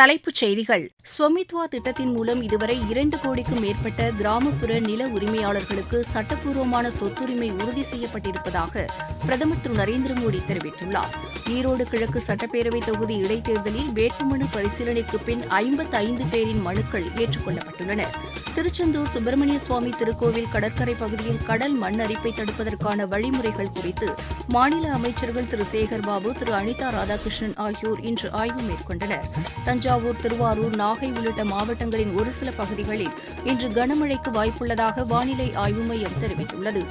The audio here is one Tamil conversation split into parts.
தலைப்புச் செய்திகள். ஸ்வமித்வா திட்டத்தின் மூலம் இதுவரை இரண்டு கோடிக்கும் மேற்பட்ட கிராமப்புற நில உரிமையாளர்களுக்கு சட்டப்பூர்வமான சொத்துரிமை உறுதி செய்யப்பட்டிருப்பதாக பிரதமர் திரு. நரேந்திர மோடி தெரிவித்துள்ளார். ஈரோடு கிழக்கு சட்டப்பேரவை தொகுதி இடைத்தேர்தலில் வேட்புமனு பரிசீலனைக்கு பின் ஐம்பத்து ஐந்து பேரின் மனுக்கள் ஏற்றுக்கொள்ளப்பட்டுள்ளன திருச்செந்தூர் சுப்பிரமணிய சுவாமி திருக்கோவில் கடற்கரை பகுதியில் கடல் மண் அரிப்பை தடுப்பதற்கான வழிமுறைகள் குறித்து மாநில அமைச்சர்கள் திரு. சேகர்பாபு திரு. அனிதா ராதாகிருஷ்ணன் ஆகியோர் இன்று ஆய்வு மேற்கொண்டனர். தஞ்சாவூர் திருவாரூர் நாகை உள்ளிட்ட மாவட்டங்களின் ஒரு சில பகுதிகளில் இன்று கனமழைக்கு வாய்ப்புள்ளதாக வானிலை ஆய்வு மையம் தெரிவித்துள்ளது.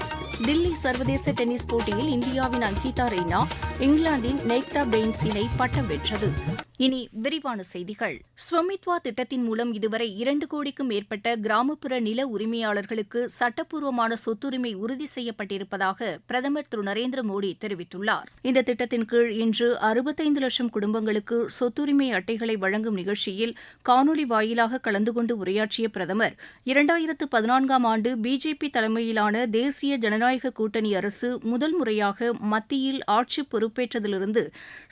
தில்லி சர்வதேச டென்னிஸ் போட்டியில் இந்தியாவின் அங்கிதா ரெய்னா இங்கிலாந்தின் நெய்தா பெயின்ஸ் இணை பட்டம் வென்றது. இனி விரிவான செய்திகள். ஸ்வமித்வா திட்டத்தின் மூலம் இதுவரை இரண்டு கோடிக்கும் மேற்பட்ட கிராமப்புற நில உரிமையாளர்களுக்கு சட்டப்பூர்வமான சொத்துரிமை உறுதி செய்யப்பட்டிருப்பதாக பிரதமர் திரு. நரேந்திர மோடி தெரிவித்துள்ளார். இந்த திட்டத்தின் கீழ் இன்று அறுபத்தைந்து லட்சம் குடும்பங்களுக்கு சொத்துரிமை அட்டைகளை வழங்க வழங்கும் நிகழ்ச்சியில் காணொலி வாயிலாக கலந்து கொண்டு உரையாற்றிய பிரதமர் இரண்டாயிரத்து பதினான்காம் ஆண்டு பிஜேபி தலைமையிலான தேசிய ஜனநாயக கூட்டணி அரசு முதல் முறையாக மத்தியில் ஆட்சி பொறுப்பேற்றதிலிருந்து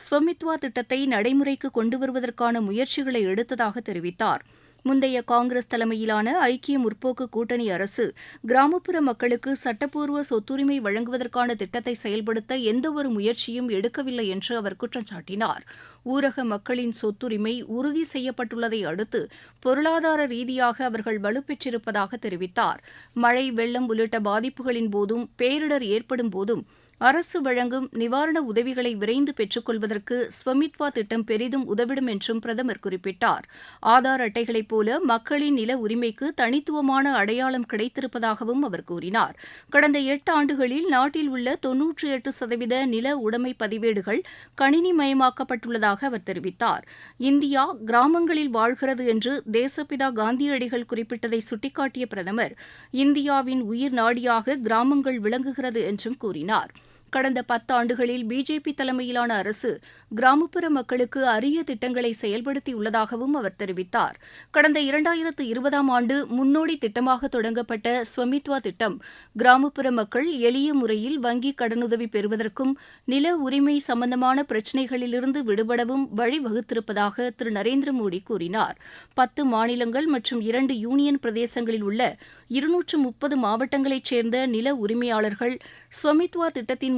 ஸ்வமித்வா திட்டத்தை நடைமுறைக்கு கொண்டு வருவதற்கான முயற்சிகளை எடுத்ததாக தெரிவித்தார். முந்தைய காங்கிரஸ் தலைமையிலான ஐக்கிய முற்போக்கு கூட்டணி அரசு கிராமப்புற மக்களுக்கு சட்டப்பூர்வ சொத்துரிமை வழங்குவதற்கான திட்டத்தை செயல்படுத்த எந்தவொரு முயற்சியும் எடுக்கவில்லை என்று அவர் குற்றம் சாட்டினார் ஊரக மக்களின் சொத்துரிமை உறுதி செய்யப்பட்டுள்ளதை அடுத்து பொருளாதார ரீதியாக அவர்கள் வலுப்பெற்றிருப்பதாக தெரிவித்தார். மழை வெள்ளம் உள்ளிட்ட பாதிப்புகளின் போதும் பேரிடர் ஏற்படும் போதும் அரசு வழங்கும் நிவாரண உதவிகளை விரைந்து பெற்றுக்கொள்வதற்கு ஸ்வமித்வா திட்டம் பெரிதும் உதவிடும் என்றும் பிரதமர் குறிப்பிட்டார். ஆதார் அட்டைகளைப் போல மக்களின் நில உரிமைக்கு தனித்துவமான அடையாளம் கிடைத்திருப்பதாகவும் அவர் கூறினார். கடந்த எட்டு ஆண்டுகளில் நாட்டில் உள்ள தொன்னூற்றி எட்டு சதவீத நில உடைமை பதிவேடுகள் கணினிமயமாக்கப்பட்டுள்ளதாக அவர் தெரிவித்தார். இந்தியா கிராமங்களில் வாழ்கிறது என்று தேசப்பிதா காந்தியடிகள் குறிப்பிட்டதை சுட்டிக்காட்டிய பிரதமர் இந்தியாவின் உயிர் நாடியாக கிராமங்கள் விளங்குகிறது என்றும் கூறினார். கடந்த பத்தாண்டுகளில் பிஜேபி தலைமையிலான அரசு கிராமப்புற மக்களுக்கு அரிய திட்டங்களை செயல்படுத்தியுள்ளதாகவும் அவர் தெரிவித்தார். கடந்த இரண்டாயிரத்து இருபதாம் ஆண்டு முன்னோடி திட்டமாக தொடங்கப்பட்ட ஸ்வமித்வா திட்டம் கிராமப்புற மக்கள் எளிய முறையில் வங்கி கடனுதவி பெறுவதற்கும் நில உரிமை சம்பந்தமான பிரச்சினைகளிலிருந்து விடுபடவும் வழிவகுத்திருப்பதாக திரு. நரேந்திர மோடி கூறினார். பத்து மாநிலங்கள் மற்றும் இரண்டு யூனியன் பிரதேசங்களில் உள்ள இருநூற்று முப்பது மாவட்டங்களைச் சேர்ந்த நில உரிமையாளர்கள் ஸ்வமித்வா திட்டத்தின்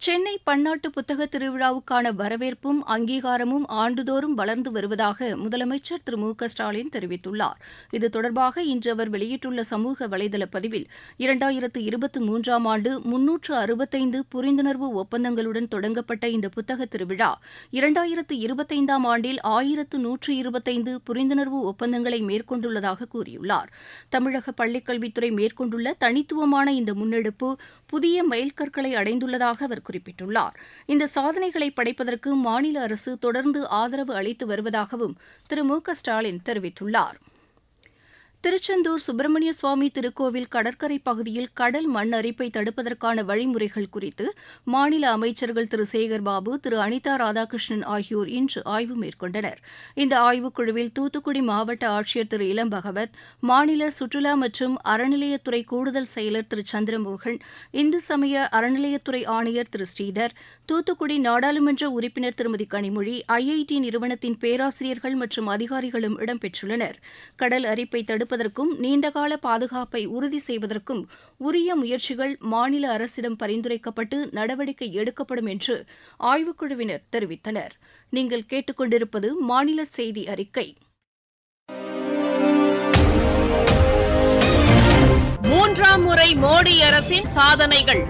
சென்னை பன்னாட்டு புத்தக திருவிழாவுக்கான வரவேற்பும் அங்கீகாரமும் ஆண்டுதோறும் வளர்ந்து வருவதாக முதலமைச்சர் திரு. மு. க. ஸ்டாலின் தெரிவித்துள்ளார். இது தொடர்பாக இன்று அவர் வெளியிட்டுள்ள சமூக வலைதள பதிவில் இரண்டாயிரத்து இருபத்தி மூன்றாம் ஆண்டு முன்னூற்று அறுபத்தைந்து புரிந்துணர்வு ஒப்பந்தங்களுடன் தொடங்கப்பட்ட இந்த புத்தக திருவிழா இரண்டாயிரத்து இருபத்தைந்தாம் ஆண்டில் ஆயிரத்து நூற்று இருபத்தைந்து புரிந்துணர்வு ஒப்பந்தங்களை மேற்கொண்டுள்ளதாக கூறியுள்ளார். தமிழக பள்ளிக்கல்வித்துறை மேற்கொண்டுள்ள தனித்துவமான இந்த முன்னெடுப்பு புதிய மைல்கற்களை அடைந்துள்ளதாக அவர் குறிப்பிட்டுள்ளார். இந்த சாதனைகளை படைப்பதற்கு மாநில அரசு தொடர்ந்து ஆதரவு அளித்து வருவதாகவும் திரு மு க ஸ்டாலின் தெரிவித்துள்ளார். திருச்செந்தூர் சுப்பிரமணிய சுவாமி திருக்கோவில் கடற்கரை பகுதியில் கடல் மண் அரிப்பை தடுப்பதற்கான வழிமுறைகள் குறித்து மாநில அமைச்சர்கள் திரு சேகர்பாபு திரு அனிதா ராதாகிருஷ்ணன் ஆகியோர் இன்று ஆய்வு மேற்கொண்டனர். இந்த ஆய்வுக்குழுவில் தூத்துக்குடி மாவட்ட ஆட்சியர் திரு இளம் பகவத் மாநில சுற்றுலா மற்றும் அறநிலையத்துறை கூடுதல் செயலர் திரு சந்திரமோகன் இந்து சமய அறநிலையத்துறை ஆணையர் திரு ஸ்ரீதர் தூத்துக்குடி நாடாளுமன்ற உறுப்பினர் திருமதி கனிமொழி ஐஐடி நிறுவனத்தின் பேராசிரியர்கள் மற்றும் அதிகாரிகளும் இடம்பெற்றுள்ளனர். கடல் அரிப்பை தடுப்பு தடுப்பதற்கும் நீண்டகால பாதுகாப்பை உறுதி செய்வதற்கும் உரிய முயற்சிகள் மாநில அரசிடம் பரிந்துரைக்கப்பட்டு நடவடிக்கை எடுக்கப்படும் என்று ஆய்வுக்குழுவினர் தெரிவித்தனர். நீங்கள் கேட்டுக்கொண்டிருப்பது மாநில செய்தி அறிக்கை. மூன்றாம் முறை மோடி அரசின் சாதனைகள்.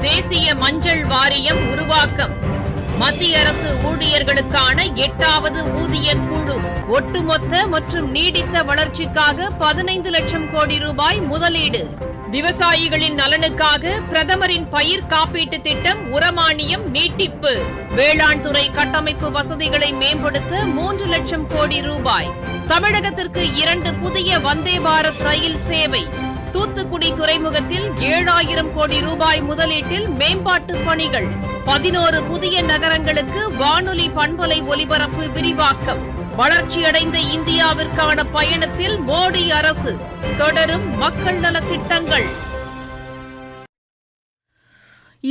தேசிய மஞ்சள் வாரியம் உருவாக்கம். மத்திய அரசு ஊழியர்களுக்கான எட்டாவது ஊதிய குழு. ஒட்டுமொத்த மற்றும் நீடித்த வளர்ச்சிக்காக பதினைந்து லட்சம் கோடி ரூபாய் முதலீடு. விவசாயிகளின் நலனுக்காக பிரதமரின் பயிர் காப்பீட்டு திட்டம் உரமானியம் நீட்டிப்பு. வேளாண் துறை கட்டமைப்பு வசதிகளை மேம்படுத்த மூன்று லட்சம் கோடி ரூபாய். தமிழகத்திற்கு இரண்டு புதிய வந்தே பாரத் ரயில் சேவை. தூத்துக்குடி துறைமுகத்தில் ஏழாயிரம் கோடி ரூபாய் முதலீட்டில் மேம்பாட்டு பணிகள். பதினோரு புதிய நகரங்களுக்கு வானொலி பண்பலை ஒலிபரப்பு விரிவாக்கம். வளர்ச்சியடைந்த இந்தியாவிற்கான பயணத்தில் மோடி அரசு. தொடரும் மக்கள் நலத் திட்டங்கள்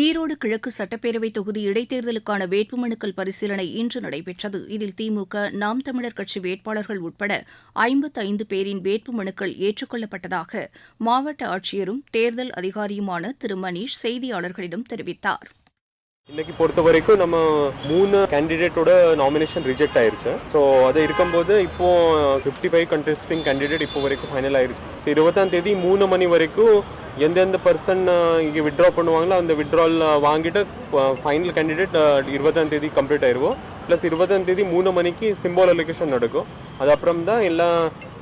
ஈரோடு கிழக்கு சட்டப்பேரவை தொகுதி இடைத்தேர்தலுக்கான வேட்புமனுக்கள் பரிசீலனை இன்று நடைபெற்றது. இதில் திமுக நாம் தமிழர் கட்சி வேட்பாளர்கள் உட்பட ஐம்பத்தைந்து பேரின் வேட்புமனுக்கள் ஏற்றுக்கொள்ளப்பட்டதாக மாவட்ட ஆட்சியரும் தேர்தல் அதிகாரியுமான திரு மணீஷ் செய்தியாளர்களிடம் தெரிவித்தார். இன்னைக்கு பொறுத்த வரைக்கும் நம்ம மூணு கேண்டிடேட்டோட நாமினேஷன் ரிஜெக்ட் ஆயிருச்சு. ஸோ அது இருக்கும்போது இப்போ ஃபிஃப்டி ஃபைவ் கண்டெஸ்டிங் கேண்டிடேட் இப்போ வரைக்கும் ஃபைனல் ஆயிருச்சு. ஸோ இருபத்தாம் தேதி மூணு மணி வரைக்கும் எந்தெந்த பர்சன் இங்கே விட்ரா பண்ணுவாங்களோ அந்த விட்ரால் வாங்கிட்டு ஃபைனல் கேண்டிடேட் இருபதாம் தேதி கம்ப்ளீட் ஆயிடுவோம் ப்ளஸ் இருபதாம் தேதி மூணு மணிக்கு சிம்பல் அலோகேஷன் நடக்கும். அது அப்புறம் தான் எல்லா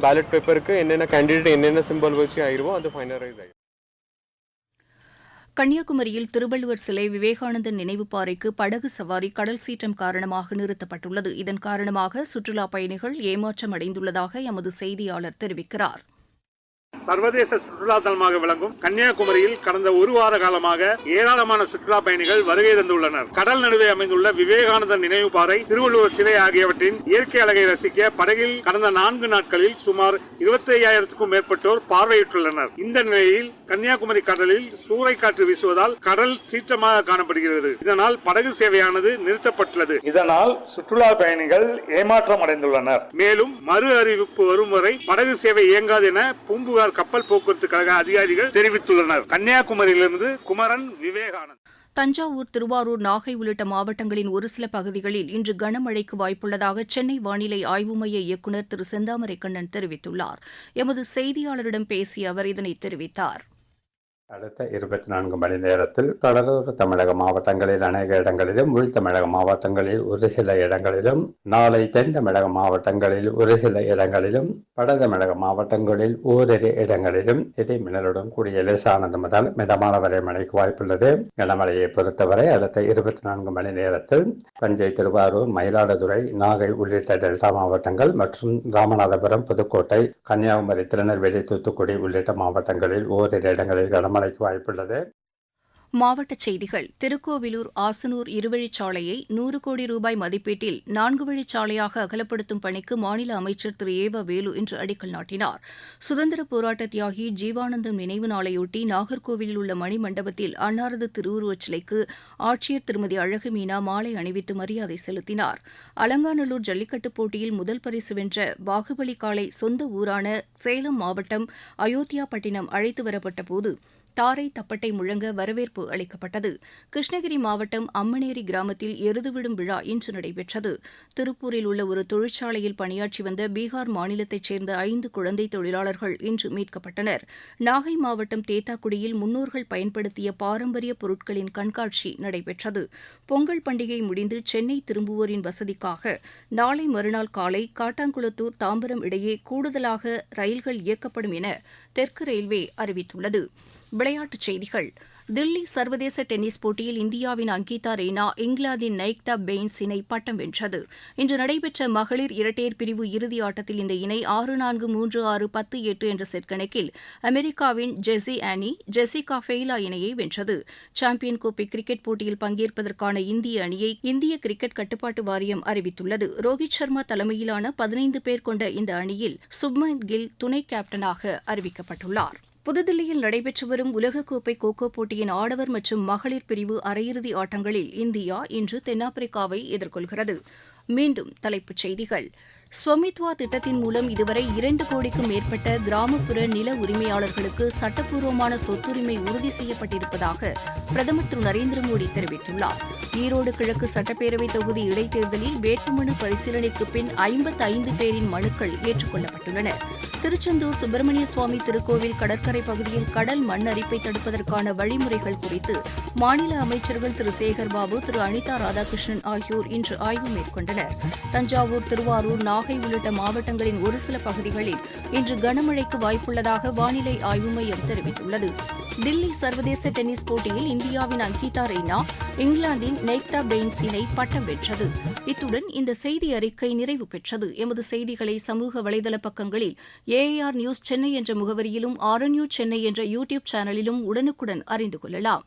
பேலட் பேப்பருக்கு என்னென்ன கேண்டிடேட் என்னென்ன சிம்பல் வச்சு ஆயிருவோ அது ஃபைனலைஸ் ஆகிடும் கன்னியாகுமரியில் திருவள்ளுவர் சிலை விவேகானந்தர் நினைவு பாறைக்கு படகு சவாரி கடல் சீற்றம் காரணமாக நிறுத்தப்பட்டுள்ளது. இதன் காரணமாக சுற்றுலாப் பயணிகள் ஏமாற்றம் அடைந்துள்ளதாக எமது செய்தியாளர் தெரிவிக்கிறார். சர்வதேச சுற்றுலா தலமாக விளங்கும் கன்னியாகுமரியில் கடந்த ஒரு வார காலமாக ஏராளமான சுற்றுலா பயணிகள் வருகை தந்துள்ளனர். கடல் நடுவே அமைந்துள்ள விவேகானந்தர் நினைவு பாறை திருவள்ளுவர் சிலை ஆகியவற்றின் இயற்கை அழகை ரசிக்க படகில் கடந்த நான்கு நாட்களில் சுமார் இருபத்தி ஐயாயிரத்துக்கும் மேற்பட்டோர் பார்வையிட்டுள்ளனர். இந்த நிலையில் கன்னியாகுமரி கடலில் சூறைக்காற்று வீசுவதால் கடல் சீற்றமாக காணப்படுகிறது. இதனால் படகு சேவையானது நிறுத்தப்பட்டுள்ளது. இதனால் சுற்றுலா பயணிகள் ஏமாற்றம் அடைந்துள்ளனர். மேலும் மறு அறிவிப்பு வரும் வரை படகு சேவை இயங்காது என பூம்புகார் கப்பல் போக்குவரத்து கழக அதிகாரிகள் தெரிவித்துள்ளனர். கன்னியாகுமரியிலிருந்து குமரன் விவேகானந்த். தஞ்சாவூர் திருவாரூர் நாகை உள்ளிட்ட மாவட்டங்களின் ஒரு சில பகுதிகளில் இன்று கனமழைக்கு வாய்ப்புள்ளதாக சென்னை வானிலை ஆய்வு மைய இயக்குநர் திரு செந்தாமரை கண்ணன் தெரிவித்துள்ளார். எமது செய்தியாளரிடம் பேசிய அவர் இதனை தெரிவித்தார். அடுத்த இருபத்தி நான்கு மணி நேரத்தில் கடலோர தமிழக மாவட்டங்களில் அநேக இடங்களிலும் உள் தமிழக மாவட்டங்களில் ஒரு சில இடங்களிலும் நாளை தென் தமிழக மாவட்டங்களில் ஒரு சில இடங்களிலும் வட தமிழக மாவட்டங்களில் ஓரிரு இடங்களிலும் இடி மின்னலுடன் கூடிய லேசானது முதல் மிதமான வரை மழைக்கு வாய்ப்புள்ளது. கனமழையை பொறுத்தவரை அடுத்த இருபத்தி நான்கு மணி நேரத்தில் தஞ்சை திருவாரூர் மயிலாடுதுறை நாகை உள்ளிட்ட டெல்டா மாவட்டங்கள் மற்றும் ராமநாதபுரம் புதுக்கோட்டை கன்னியாகுமரி திருநெல்வேலி தூத்துக்குடி உள்ளிட்ட மாவட்டங்களில் ஓரிரு இடங்களில் கனமழை மழைக்கு வாய்ப்புள்ளது. மாவட்டச் செய்திகள் திருக்கோவிலூர் ஆசனூர் இருவழிச்சாலையை நூறு கோடி ரூபாய் மதிப்பீட்டில் நான்கு வழிச்சாலையாக அகலப்படுத்தும் பணிக்கு மாநில அமைச்சர் திரு. ஏவ வேலு இன்று அடிக்கல் நாட்டினார். சுதந்திர போராட்ட தியாகி ஜீவானந்தம் நினைவு நாளையொட்டி நாகர்கோவிலில் உள்ள மணிமண்டபத்தில் அன்னாரது திருவுருவச் சிலைக்கு ஆட்சியர் திருமதி அழகு மீனா மாலை அணிவித்து மரியாதை செலுத்தினார். அலங்காநல்லூர் ஜல்லிக்கட்டுப் போட்டியில் முதல் பரிசு வென்ற பாகுபலி காளை சொந்த ஊரான சேலம் மாவட்டம் அயோத்தியாபட்டினம் அழைத்து வரப்பட்ட போது தாரை தப்பட்டை முழங்க வரவேற்பு அளிக்கப்பட்டது. கிருஷ்ணகிரி மாவட்டம் அம்மனேரி கிராமத்தில் எருதுவிடும் விழா இன்று நடைபெற்றது. திருப்பூரில் உள்ள ஒரு தொழிற்சாலையில் பணியாற்றி வந்த பீகார் மாநிலத்தைச் சேர்ந்த ஐந்து குழந்தை தொழிலாளர்கள் இன்று மீட்கப்பட்டனர். நாகை மாவட்டம் தேத்தாக்குடியில் முன்னோர்கள் பயன்படுத்திய பாரம்பரிய பொருட்களின் கண்காட்சி நடைபெற்றது. பொங்கல் பண்டிகை முடிந்து சென்னை திரும்புவோரின் வசதிக்காக நாளை மறுநாள் காலை காட்டாங்குளத்தூர் தாம்பரம் இடையே கூடுதலாக ரயில்கள் இயக்கப்படும் என தெற்கு ரயில்வே அறிவித்துள்ளது. விளையாட்டுச் செய்திகள். தில்லி சர்வதேச டென்னிஸ் போட்டியில் இந்தியாவின் அங்கிதா ரெய்னா இங்கிலாந்தின் நைக்தா பெயின்ஸ் இணை பட்டம் வென்றது. இன்று நடைபெற்ற மகளிர் இரட்டையர் பிரிவு இறுதி ஆட்டத்தில் இந்த இணை ஆறு நான்கு மூன்று ஆறு பத்து எட்டு என்ற செட் கணக்கில் அமெரிக்காவின் ஜெஸி ஆனி ஜெசிகா ஃபெய்லா இணையை வென்றது. சாம்பியன் கோப்பை கிரிக்கெட் போட்டியில் பங்கேற்பதற்கான இந்திய அணியை இந்திய கிரிக்கெட் கட்டுப்பாட்டு வாரியம் அறிவித்துள்ளது. ரோஹித் சர்மா தலைமையிலான பதினைந்து பேர் கொண்ட இந்த அணியில் சுப்மன் கில் துணை கேப்டனாக அறிவிக்கப்பட்டுள்ளார். புதுதில்லியில் நடைபெற்று வரும் உலகக்கோப்பை கோகோ போட்டியின் ஆடவர் மற்றும் மகளிர் பிரிவு அரையிறுதி ஆட்டங்களில் இந்தியா இன்று தென்னாப்பிரிக்காவை எதிர்கொள்கிறது. மீண்டும் செய்திகள். ஸ்வமித்வா திட்டத்தின் மூலம் இதுவரை இரண்டு கோடிக்கும் மேற்பட்ட கிராமப்புற நில உரிமையாளர்களுக்கு சட்டப்பூர்வமான சொத்துரிமை உறுதி செய்யப்பட்டிருப்பதாக பிரதமர் திரு நரேந்திர மோடி தெரிவித்துள்ளார். ஈரோடு கிழக்கு சட்டப்பேரவை தொகுதி இடைத்தேர்தலில் வேட்புமனு பரிசீலனைக்கு பின் ஐம்பத்தி ஐந்து பேரின் மனுக்கள் ஏற்றுக்கொள்ளப்பட்டுள்ளன. திருச்செந்தூர் சுப்பிரமணிய சுவாமி திருக்கோவில் கடற்கரை பகுதியில் கடல் மண் அரிப்பை தடுப்பதற்கான வழிமுறைகள் குறித்து மாநில அமைச்சர்கள் திரு சேகர்பாபு திரு அனிதா ராதாகிருஷ்ணன் ஆகியோர் இன்று ஆய்வு மேற்கொண்டனர். தஞ்சாவூர் திருவாரூர் நாகை உள்ளிட்ட மாவட்டங்களின் ஒரு சில பகுதிகளில் இன்று கனமழைக்கு வாய்ப்புள்ளதாக வானிலை ஆய்வு மையம் தெரிவித்துள்ளது. தில்லி சர்வதேச டென்னிஸ் போட்டியில் இந்தியாவின் அங்கிதா ரெய்னா இங்கிலாந்தின் நெக்டா பெயின்ஸ் இணை பட்டம் வென்றது. இத்துடன் இந்த செய்தி அறிக்கை நிறைவு பெற்றது. எமது செய்திகளை சமூக வலைதள பக்கங்களில் ஏஏஆர் நியூஸ் சென்னை என்ற முகவரியிலும் ஆர்என்யூ சென்னை என்ற யூடியூப் சேனலிலும் உடனுக்குடன் அறிந்து கொள்ளலாம்.